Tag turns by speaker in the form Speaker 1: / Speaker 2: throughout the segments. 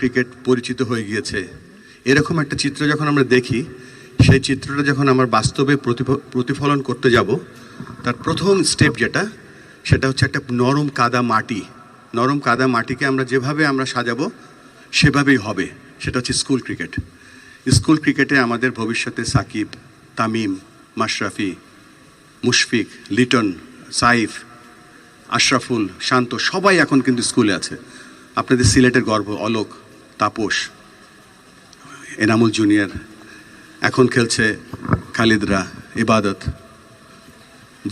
Speaker 1: Cricket পরিচিত হয়ে গিয়েছে। এরকম একটা চিত্র যখন আমরা দেখি, সেই চিত্রটা যখন আমার বাস্তবে প্রতিফলন করতে যাব, তার প্রথম স্টেপ যেটা, সেটা হচ্ছে একটা নরম কাদা মাটি। নরম কাদা মাটিকে আমরা যেভাবে আমরা সাজাবো, সেভাবেই হবে। সেটা হচ্ছে স্কুল ক্রিকেট স্কুল ক্রিকেটে আমাদের ভবিষ্যতে সাকিব, তামিম, মাশরাফি, মুশফিক, লিটন, সাইফ, আশরাফুল, শান্ত, সবাই এখন কিন্তু স্কুলে আছে। আপনাদের সিলেটের গর্ব, অলোক, তাপস, এনামুল জুনিয়র, এখন খেলছে খালিদরা, ইবাদত,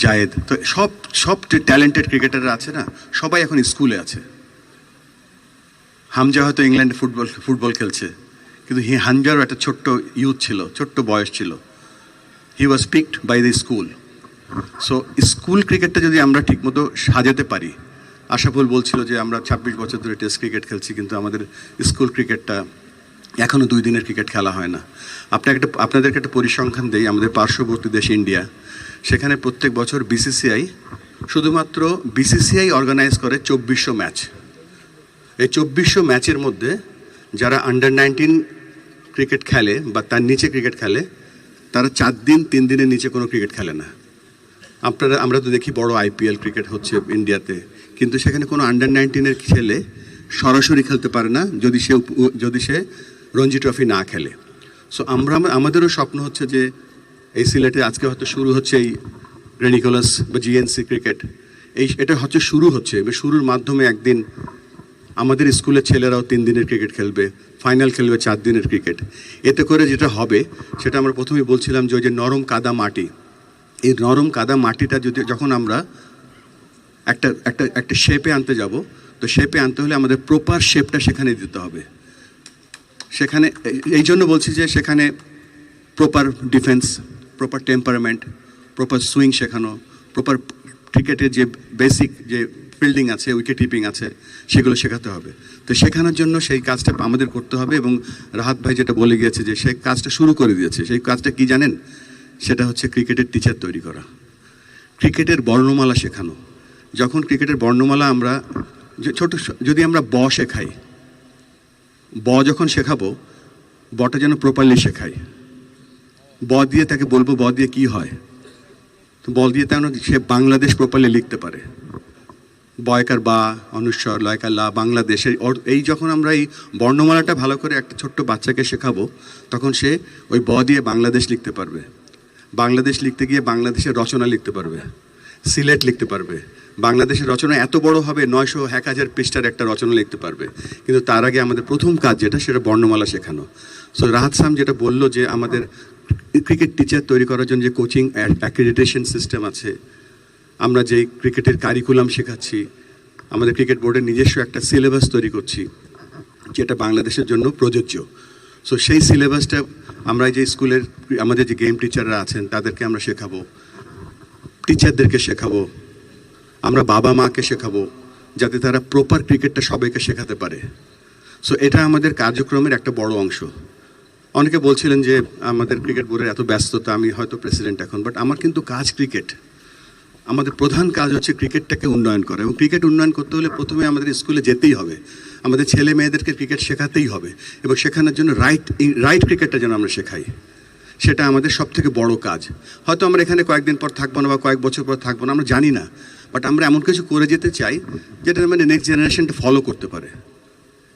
Speaker 1: জায়েদ। তো সব সব ট্যালেন্টেড ক্রিকেটাররা আছে না? সবাই এখন স্কুলে আছে। হামজা হয়তো ইংল্যান্ডে ফুটবল ফুটবল খেলছে। কিন্তু হি, হামজারও একটা ছোট্ট ইউথ ছিল, ছোট্ট বয়স ছিল। He was picked by the school so school ক্রিকেটটা যদি আমরা ঠিকমতো সাজাতে পারি আশাফুল বলছিল যে আমরা ছাব্বিশ বছর ধরে টেস্ট ক্রিকেট খেলছি, কিন্তু আমাদের স্কুল ক্রিকেটটা এখনও দুই দিনের ক্রিকেট খেলা হয় না। আপনাকে একটা, আপনাদেরকে একটা পরিসংখ্যান দেই, আমাদের পার্শ্ববর্তী দেশ ইন্ডিয়া। সেখানে প্রত্যেক বছর বিসিসিআই শুধুমাত্র বিসিসিআই অর্গানাইজ করে চব্বিশশো ম্যাচ এই চব্বিশশো ম্যাচের মধ্যে যারা আন্ডার নাইনটিন ক্রিকেট খেলে বা তার নিচে ক্রিকেট খেলে, তারা চার দিন, তিন দিনের নিচে কোনো ক্রিকেট খেলে না। আপনারা, আমরা তো দেখি বড় আইপিএল ক্রিকেট হচ্ছে ইন্ডিয়াতে কিন্তু সেখানে কোনো আন্ডার নাইনটিনের ছেলে সরাসরি খেলতে পারে না, যদি সে যদি সে রঞ্জি ট্রফি না খেলে। সো আমরা, আমাদেরও স্বপ্ন হচ্ছে যে এই সিলেটে আজকে হয়তো শুরু হচ্ছে এই রেনিকোলাস বা জিএনসি ক্রিকেট এই, এটা হচ্ছে শুরু হচ্ছে শুরুর মাধ্যমে একদিন আমাদের স্কুলের ছেলেরাও তিন দিনের ক্রিকেট খেলবে ফাইনাল খেলবে চার দিনের ক্রিকেট এতে করে যেটা হবে, সেটা আমরা প্রথমেই বলছিলাম যে ওই যে নরম কাদা মাটি এই নরম কাদা মাটিটা যদি যখন আমরা একটা একটা একটা শেপে আনতে যাব, তো শেপে আনতে হলে আমাদের প্রপার শেপটা সেখানে দিতে হবে। সেখানে, এই- জন্য বলছি যে সেখানে proper defence proper temperament proper swing শেখানো প্রপার ক্রিকেটের যে বেসিক যে ফিল্ডিং আছে উইকেট কিপিং আছে, সেগুলো শেখাতে হবে। তো শেখানোর জন্য সেই কাজটা আমাদের করতে হবে এবং রাহাত ভাই যেটা বলে গিয়েছে যে সেই কাজটা শুরু করে দিয়েছে। সেই কাজটা কি জানেন? সেটা হচ্ছে ক্রিকেটের টিচার তৈরি করা। ক্রিকেটের বর্ণমালা শেখানো। যখন ক্রিকেটের বর্ণমালা আমরা ছোট যদি আমরা ব শেখাই, ব যখন শেখাবো, বটা যেন প্রপারলি শেখাই ব দিয়ে তাকে বলব, ব দিয়ে কি হয়? তো বল দিয়ে তেমন সে বাংলাদেশ প্রপারলি লিখতে পারে। বয়কার বা, অনুস্বর লয়কার লা বাংলাদেশের এই যখন আমরা এই বর্ণমালাটা ভালো করে একটা ছোট্ট বাচ্চাকে শেখাবো, তখন সে ওই ব দিয়ে বাংলাদেশ লিখতে পারবে। বাংলাদেশ লিখতে গিয়ে বাংলাদেশের রচনা লিখতে পারবে, সিলেট লিখতে পারবে। বাংলাদেশের রচনা এত বড় হবে, নয়শো এক হাজার পৃষ্ঠার একটা রচনা লিখতে পারবে। কিন্তু তার আগে আমাদের প্রথম কাজ যেটা, সেটা বর্ণমালা শেখানো। সো রাহাত সাম যেটা বলল যে আমাদের ক্রিকেট টিচার তৈরি করার জন্য যে কোচিং অ্যাক্রেডিটেশন সিস্টেম আছে, আমরা যে ক্রিকেটের কারিকুলাম শেখাচ্ছি, আমাদের ক্রিকেট বোর্ডের নিজস্ব একটা সিলেবাস তৈরি করছি, যেটা বাংলাদেশের জন্য প্রযোজ্য। সো সেই সিলেবাসটা আমরা যে স্কুলের আমাদের যে গেম টিচাররা আছেন, তাদেরকে আমরা শেখাবো। টিচারদেরকে শেখাবো। আমরা বাবা মাকে শেখাবো, যাতে তারা প্রপার ক্রিকেটটা সবাইকে শেখাতে পারে। সো এটা আমাদের কার্যক্রমের একটা বড় অংশ। অনেকে বলছিলেন যে, আমাদের ক্রিকেট বোর্ডের এত ব্যস্ততা, আমি হয়তো প্রেসিডেন্ট এখন। বাট আমার কিন্তু কাজ ক্রিকেট আমাদের প্রধান কাজ হচ্ছে ক্রিকেটটাকে উন্নয়ন করা। এবং ক্রিকেট উন্নয়ন করতে হলে প্রথমে আমাদের স্কুলে যেতেই হবে। আমাদের ছেলে মেয়েদেরকে ক্রিকেট শেখাতেই হবে এবং শেখানোর জন্য রাইট রাইট ক্রিকেটটা যেন আমরা শেখাই। সেটা আমাদের সব থেকে বড় কাজ। হয়তো আমরা এখানে কয়েকদিন পর থাকব না বা কয়েক বছর পর থাকব না, আমরা জানি না। বাট আমরা এমন কিছু করে যেতে চাই, যেটা মানে নেক্সট জেনারেশনটা ফলো করতে পারে।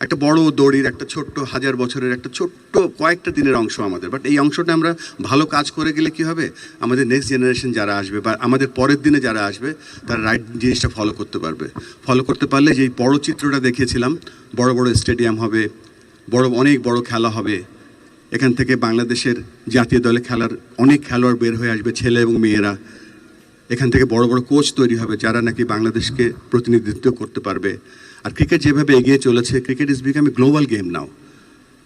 Speaker 1: একটা বড় দড়ির একটা ছোট্ট হাজার বছরের একটা ছোট্ট কয়েকটা দিনের অংশ আমাদের। বাট এই অংশটা আমরা ভালো কাজ করে গেলে কি হবে? আমাদের নেক্সট জেনারেশন যারা আসবে বা আমাদের পরের দিনে যারা আসবে, তারা রাইট জিনিসটা ফলো করতে পারবে। ফলো করতে পারলে যেই বড় চিত্রটা দেখিয়েছিলাম, বড় বড় স্টেডিয়াম হবে, বড় অনেক বড় খেলা হবে। এখান থেকে বাংলাদেশের জাতীয় দলে খেলার অনেক খেলোয়াড় বের হয়ে আসবে, ছেলে এবং মেয়েরা। এখান থেকে বড় বড় কোচ তৈরি হবে, যারা নাকি বাংলাদেশকে প্রতিনিধিত্ব করতে পারবে। আর ক্রিকেট যেভাবে এগিয়ে চলেছে cricket is become a global game now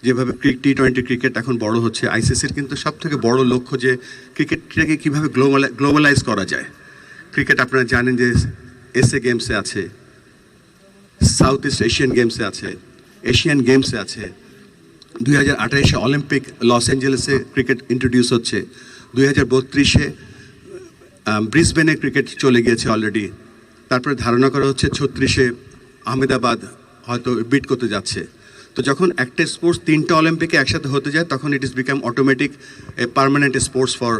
Speaker 1: যেভাবে টি টোয়েন্টি ক্রিকেট এখন বড় হচ্ছে আইসিসির কিন্তু সব থেকে বড় লক্ষ্য যে ক্রিকেটটাকে কীভাবে গ্লোবাল গ্লোবালাইজ করা যায়। ক্রিকেট আপনারা জানেন যে এসএ গেমসে আছে সাউথ ইস্ট এশিয়ান গেমসে আছে এশিয়ান গেমসে আছে। দুই হাজার আঠাইশে অলিম্পিক লস অ্যাঞ্জেলেসে ক্রিকেট ইন্ট্রোডিউস হচ্ছে। দুই হাজার বত্রিশে ব্রিসবেনে ক্রিকেট চলে গিয়েছে অলরেডি তারপরে ধারণা করা হচ্ছে, ছত্রিশে আহমেদাবাদ হয়তো বিট করতে যাচ্ছে। তো যখন একটা স্পোর্টস তিনটা অলিম্পিকে একসাথে হতে যায়, তখন it is become automatic a permanent sports for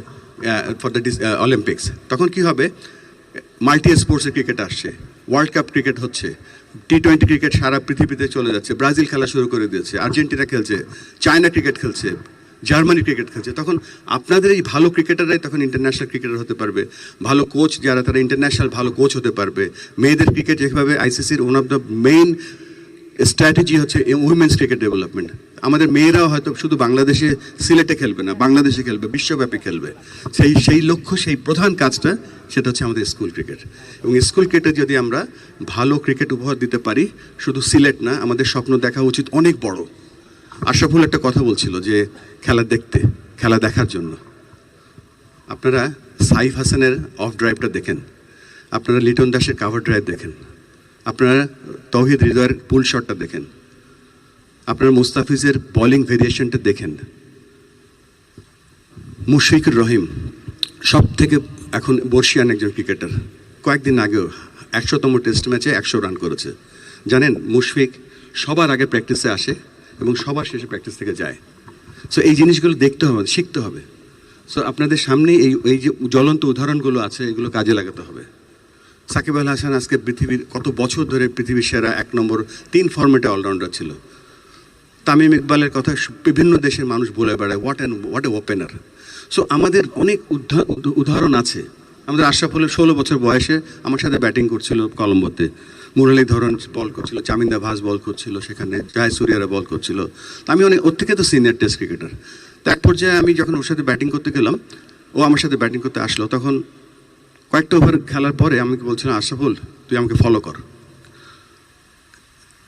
Speaker 1: for the Olympics তখন কি হবে? মাল্টি স্পোর্টসের ক্রিকেট আসছে। ওয়ার্ল্ড কাপ ক্রিকেট হচ্ছে। টি টোয়েন্টি ক্রিকেট সারা পৃথিবীতে চলে যাচ্ছে। ব্রাজিল খেলা শুরু করে দিয়েছে। আর্জেন্টিনা খেলছে। চায়না ক্রিকেট খেলছে। জার্মানি ক্রিকেট খেলছে। তখন আপনাদের এই ভালো ক্রিকেটাররাই তখন ইন্টারন্যাশনাল ক্রিকেটার হতে পারবে। ভালো কোচ যারা, তারা ইন্টারন্যাশনাল ভালো কোচ হতে পারবে। মেয়েদের ক্রিকেট যেভাবে আইসিসির one of the main strategy হচ্ছে উইমেন্স ক্রিকেট ডেভেলপমেন্ট আমাদের মেয়েরাও হয়তো শুধু বাংলাদেশে সিলেটে খেলবে না, বাংলাদেশে খেলবে, বিশ্বব্যাপী খেলবে। সেই সেই লক্ষ্য, সেই প্রধান কাজটা, সেটা হচ্ছে আমাদের স্কুল ক্রিকেট এবং স্কুল ক্রিকেটে যদি আমরা ভালো ক্রিকেট উপহার দিতে পারি, শুধু সিলেট না, আমাদের স্বপ্ন দেখা উচিত অনেক বড়। আশরাফুল একটা কথা বলছিল যে খেলা দেখতে, খেলা দেখার জন্য। আপনারা সাইফ হাসানের অফ ড্রাইভটা দেখেন। আপনারা লিটন দাসের কাভার ড্রাইভ দেখেন। আপনারা তৌহিদ হৃদয়ের পুল শটটা দেখেন। আপনারা মুস্তাফিজের বোলিং ভেরিয়েশনটা দেখেন। মুশফিকুর রহিম সব থেকে এখন বর্ষিয়ান একজন ক্রিকেটার কয়েকদিন আগেও একশোতম টেস্ট ম্যাচে একশো রান করেছে। জানেন মুশফিক সবার আগে প্র্যাকটিসে আসে এবং সবার শেষে প্র্যাকটিস থেকে যায়। সো এই জিনিসগুলো দেখতে হবে, শিখতে হবে। সো আপনাদের সামনে এই এই যে জ্বলন্ত উদাহরণগুলো আছে, এগুলো কাজে লাগাতে হবে। সাকিব আল হাসান আজকে পৃথিবীর, কত বছর ধরে পৃথিবীর সেরা এক নম্বর, তিন ফর্মেটে অলরাউন্ডার ছিল। তামিম ইকবালের কথা বিভিন্ন দেশের মানুষ বলে বেড়ায় what and what a opener so আমাদের অনেক উদাহরণ আছে। আমাদের আশরাফুলের ষোলো বছর বয়সে আমার সাথে ব্যাটিং করছিল কলম্বোতে। মুরলী ধরন বল করছিল, চামিন্দা ভাস বল করছিল, সেখানে জয় সূর্যারা বল করছিল। আমি অনেক ওর থেকে তো সিনিয়র টেস্ট ক্রিকেটার তো এক পর্যায়ে আমি যখন ওর সাথে ব্যাটিং করতে গেলাম, ও আমার সাথে ব্যাটিং করতে আসলো। তখন কয়েকটা ওভার খেলার পরে আমি বলছিলাম, আশরাফুল, তুই আমাকে ফলো কর।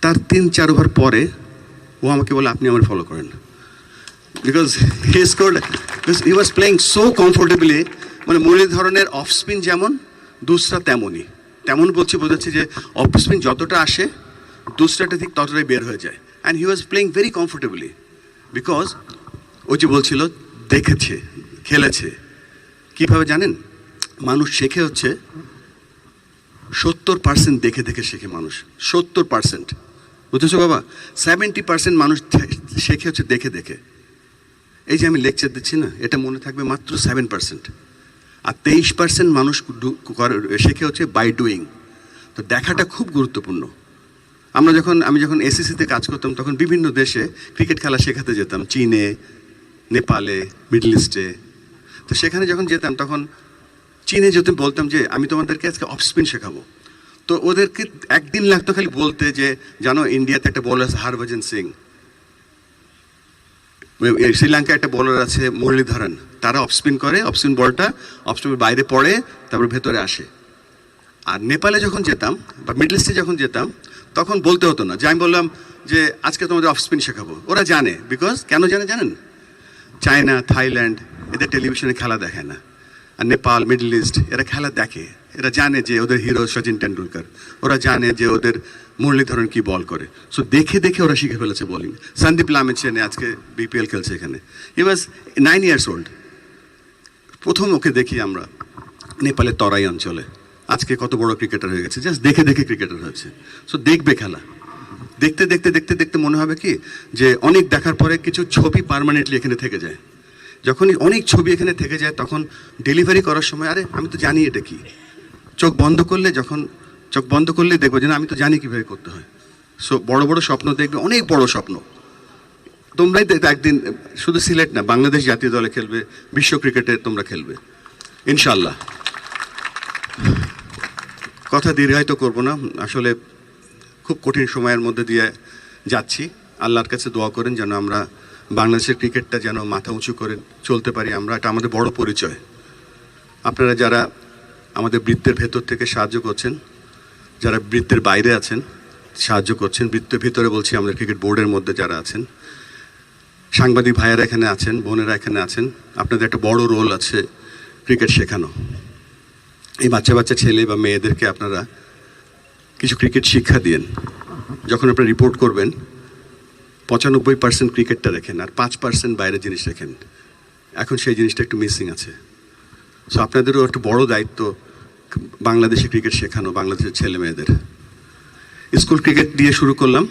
Speaker 1: তার তিন, চার ওভার পরে ও আমাকে বলে, আপনি আমার ফলো করেন। Because he scored he was playing so comfortably মানে মুরলী ধরনের অফ স্পিন যেমন, দুসরা তেমনই। তেমন বলছি, বোঝাচ্ছে যে অফ স্পিন যতটা আসে, দুসরাটা ঠিক ততটাই বের হয়ে যায়। And he was playing very comfortably because ও যে বলছিল, দেখেছে, খেলেছে। কীভাবে জানেন? মানুষ শেখে হচ্ছে, সত্তর পার্সেন্ট দেখে দেখে শেখে মানুষ। সত্তর পার্সেন্ট বুঝেছ বাবা? সেভেন্টি পার্সেন্ট মানুষ শেখে হচ্ছে দেখে দেখে। এই যে আমি লেকচার দিচ্ছি না, এটা মনে থাকবে মাত্র সেভেন পার্সেন্ট আর তেইশ পার্সেন্ট মানুষ শেখে হচ্ছে বাই ডুইং তো দেখাটা খুব গুরুত্বপূর্ণ। আমরা যখন, আমি যখন এসএসসিতে কাজ করতাম, তখন বিভিন্ন দেশে ক্রিকেট খেলা শেখাতে যেতাম। চীনে, নেপালে, মিডল ইস্টে। তো সেখানে যখন যেতাম, তখন চীনে যেতে বলতাম যে, আমি তোমাদেরকে আজকে অফ স্পিন শেখাবো। তো ওদেরকে একদিন লাগতো খালি বলতে যে, জানো, ইন্ডিয়াতে একটা বোলার আছে হরভজন সিং। এই শ্রীলঙ্কায় একটা বোলার আছে মুরলীধরন। তারা অফ স্পিন করে অফ স্পিন বলটা অফ স্পিনের বাইরে পড়ে, তারপর ভেতরে আসে। আর নেপালে যখন যেতাম, বা মিডল ইস্টে যখন যেতাম, তখন বলতে হতো না। যে আমি বললাম যে, আজকে তোমাদের অফ স্পিন শেখাবো। ওরা জানে বিকজ কেন জানে জানেন? চায়না, থাইল্যান্ড, এদের টেলিভিশনে খেলা দেখে না। আর নেপাল মিডল ইস্ট এরা খেলা দেখে। এরা জানে যে ওদের হিরো সচিন টেন্ডুলকার ওরা জানে যে ওদের মুরলীধরন কি বল করে? সো দেখে দেখে ওরা শিখে ফেলেছে বলিং সন্দীপ লামের চেনে আজকে বিপিএল খেলছে এখানে। He was nine years old প্রথম ওকে দেখি আমরা নেপালের তরাই অঞ্চলে। আজকে কত বড় ক্রিকেটার হয়ে গেছে। জাস্ট দেখে দেখে ক্রিকেটার হয়েছে। সো দেখবে খেলা। দেখতে দেখতে দেখতে দেখতে মনে হবে কি? যে অনেক দেখার পরে কিছু ছবি পার্মানেন্টলি এখানে থেকে যায়। যখনই অনেক ছবি এখানে থেকে যায়, তখন ডেলিভারি করার সময়, আরে, আমি তো জানি এটা কি? চোখ বন্ধ করলে যখন চোখ বন্ধ করলে দেখব যে না, আমি তো জানি কীভাবে করতে হয়। সো বড় বড় স্বপ্ন দেখবে, অনেক বড় স্বপ্ন। তোমরাই একদিন, শুধু সিলেট না, বাংলাদেশ জাতীয় দলে খেলবে, বিশ্ব ক্রিকেটে তোমরা খেলবে। ইনশাল্লাহ কথা দীর্ঘায়িত করব না, আসলে খুব কঠিন সময়ের মধ্যে দিয়ে যাচ্ছি। আল্লাহর কাছে দোয়া করেন যেন আমরা বাংলাদেশের ক্রিকেটটা যেন মাথা উঁচু করে চলতে পারি, আমরা এটা আমাদের বড় পরিচয়। আপনারা যারা আমাদের বৃত্তের ভেতর থেকে সাহায্য করছেন যারা বৃত্তের বাইরে আছেন, সাহায্য করছেন, বৃত্তের ভিতরে বলছি আমাদের ক্রিকেট বোর্ডের মধ্যে যারা আছেন, সাংবাদিক ভাইয়েরা এখানে আছেন, বোনেরা এখানে আছেন, আপনাদের একটা বড় রোল আছে ক্রিকেট শেখানো। এই বাচ্চা বাচ্চা ছেলে বা মেয়েদেরকে আপনারা কিছু ক্রিকেট শিক্ষা দিন যখন আপনারা রিপোর্ট করবেন, পঁচানব্বই পার্সেন্ট ক্রিকেটটা রেখেন আর পাঁচ পার্সেন্ট বাইরের জিনিস রেখেন। এখন সেই জিনিসটা একটু মিসিং আছে। সো আপনাদেরও একটু বড় দায়িত্ব বাংলাদেশে ক্রিকেট শেখানো বাংলাদেশের ছেলে মেয়েদের। স্কুল ক্রিকেট দিয়ে শুরু করলাম।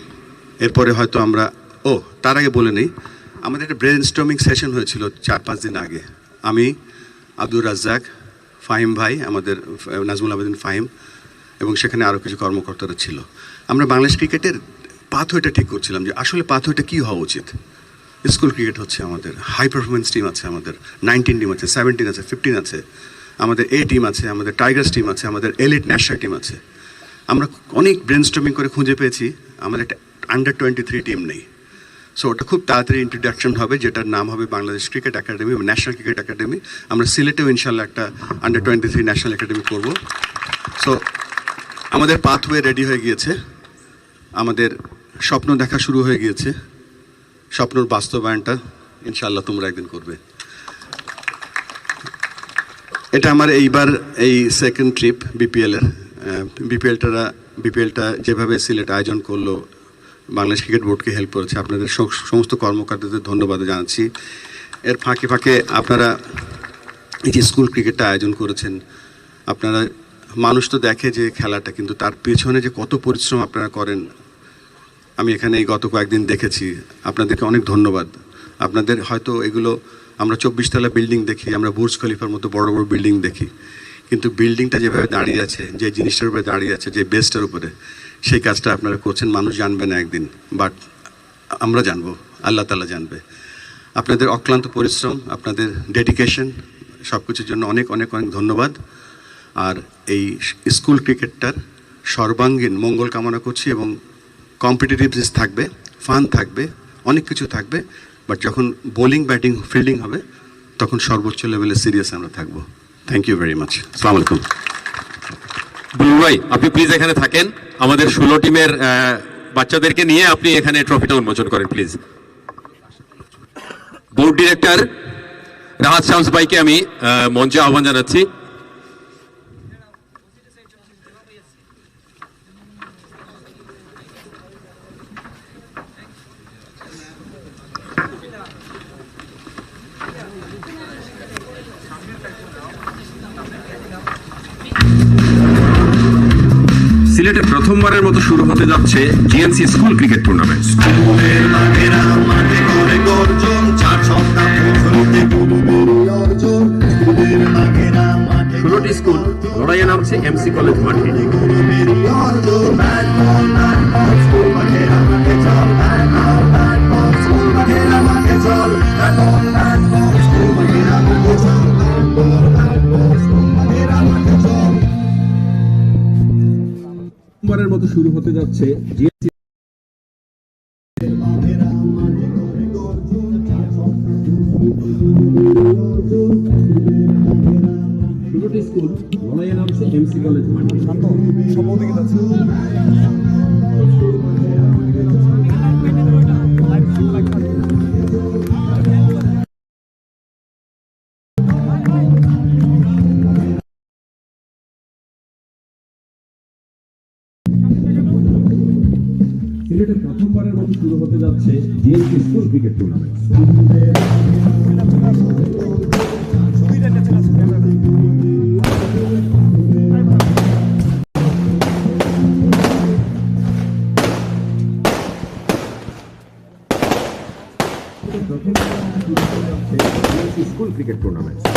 Speaker 1: এরপরে হয়তো আমরা, ও, তার আগে বলে নেই, আমাদের একটা ব্রেন স্টর্মিং সেশন হয়েছিল চার পাঁচ দিন আগে। আমি, আব্দুর রাজ্জাক, ফাহিম ভাই, আমাদের নাজমুল আবেদিন ফাহিম, এবং সেখানে আরও কিছু কর্মকর্তারা ছিল। আমরা বাংলাদেশ ক্রিকেটের পাথওয়েটা ঠিক করছিলাম যে আসলে পাথওয়েটা কী হওয়া উচিত। স্কুল ক্রিকেট হচ্ছে আমাদের হাই পারফরমেন্স টিম আছে আমাদের নাইনটিন টিম আছে সেভেন্টিন আছে ফিফটিন আছে। আমাদের এ টিম আছে, আমাদের টাইগার্স টিম আছে, আমাদের এলিট ন্যাশনাল টিম আছে। আমরা অনেক ব্রেন স্টর্মিং করে খুঁজে পেয়েছি, আমাদের একটা আন্ডার টোয়েন্টি থ্রি টিম নেই। সো ওটা খুব তাড়াতাড়ি ইন্ট্রোডাকশন হবে, যেটার নাম হবে Bangladesh cricket academy national cricket academy আমরা সিলেটেও ইনশাল্লাহ একটা under twenty three national academy করব। সো আমাদের পাথওয়ে রেডি হয়ে গিয়েছে। আমাদের স্বপ্ন দেখা শুরু হয়ে গিয়েছে। স্বপ্নর বাস্তবায়নটা ইনশাল্লাহ তোমরা একদিন করবে। এটা আমার এইবার এই সেকেন্ড ট্রিপ বিপিএলের বিপিএলটা বিপিএলটা যেভাবে সিলেট আয়োজন করল, বাংলাদেশ ক্রিকেট বোর্ডকে হেল্প করেছে, আপনাদের সমস্ত কর্মকর্তাদের ধন্যবাদ জানাচ্ছি। এর ফাঁকে ফাঁকে আপনারা এই যে স্কুল ক্রিকেটটা আয়োজন করেছেন, আপনারা, মানুষ তো দেখে যে খেলাটা, কিন্তু তার পেছনে যে কত পরিশ্রম আপনারা করেন, আমি এখানে গত কয়েকদিন দেখেছি। আপনাদেরকে অনেক ধন্যবাদ। আপনাদের হয়তো এগুলো আমরা চব্বিশ তলা বিল্ডিং দেখি, আমরা বুর্জ খলিফার মতো বড় বড় বিল্ডিং দেখি। কিন্তু বিল্ডিংটা যেভাবে দাঁড়িয়ে আছে, যে জিনিসটার উপরে দাঁড়িয়ে আছে, যে বেসটার উপরে, সেই কাজটা আপনারা করছেন, মানুষ জানবে না একদিন। বাট আমরা জানব, আল্লাহ তালা জানবে। আপনাদের অক্লান্ত পরিশ্রম, আপনাদের ডেডিকেশন সব কিছুর জন্য অনেক অনেক অনেক ধন্যবাদ। আর এই স্কুল ক্রিকেটটার সর্বাঙ্গীন মঙ্গল কামনা করছি এবং কম্পিটিটিভনেস থাকবে ফান থাকবে, অনেক কিছু থাকবে। বাট যখন বোলিং ব্যাটিং ফিল্ডিং হবে, তখন সর্বোচ্চ লেভেলে সিরিয়াস আমরা থাকব। থ্যাংক ইউ ভেরি মাচ আসসালামু আলাইকুম
Speaker 2: বুলবুল ভাই, আপনি প্লিজ এখানে থাকেন। আমাদের ষোলো টিমের বাচ্চাদেরকে নিয়ে আপনি এখানে ট্রফিটা উন্মোচন করেন please board director Rahat Shams ভাইকে আমি মঞ্চে আহ্বান জানাচ্ছি। সিলেটে প্রথমবারের মতো শুরু হতে যাচ্ছে GNC school cricket tournament. School, লড়াইয়ে নামছে এমসি কলেজ মাঠে। শুরু হতে যাচ্ছে। সিলেটে প্রথমবারের মতো শুরু হতে যাচ্ছে GNC school cricket tournament school cricket tournament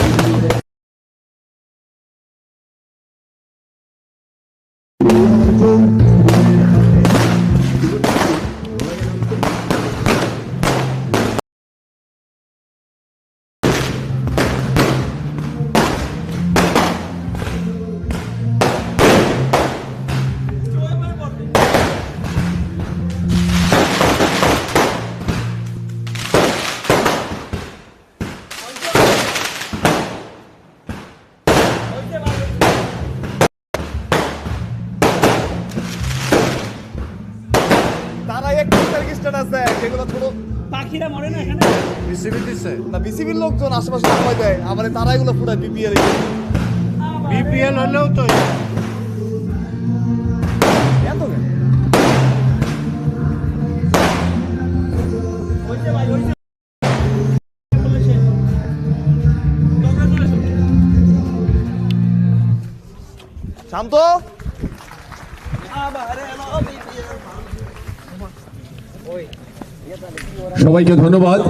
Speaker 3: বিসিবির লোকজন আশেপাশে সময় দেয় আবার তারা এগুলো পুরো বিপিএল
Speaker 4: বিপিএল হলেও তো
Speaker 3: এত. শান্ত?
Speaker 2: সবাইকে ধন্যবাদ।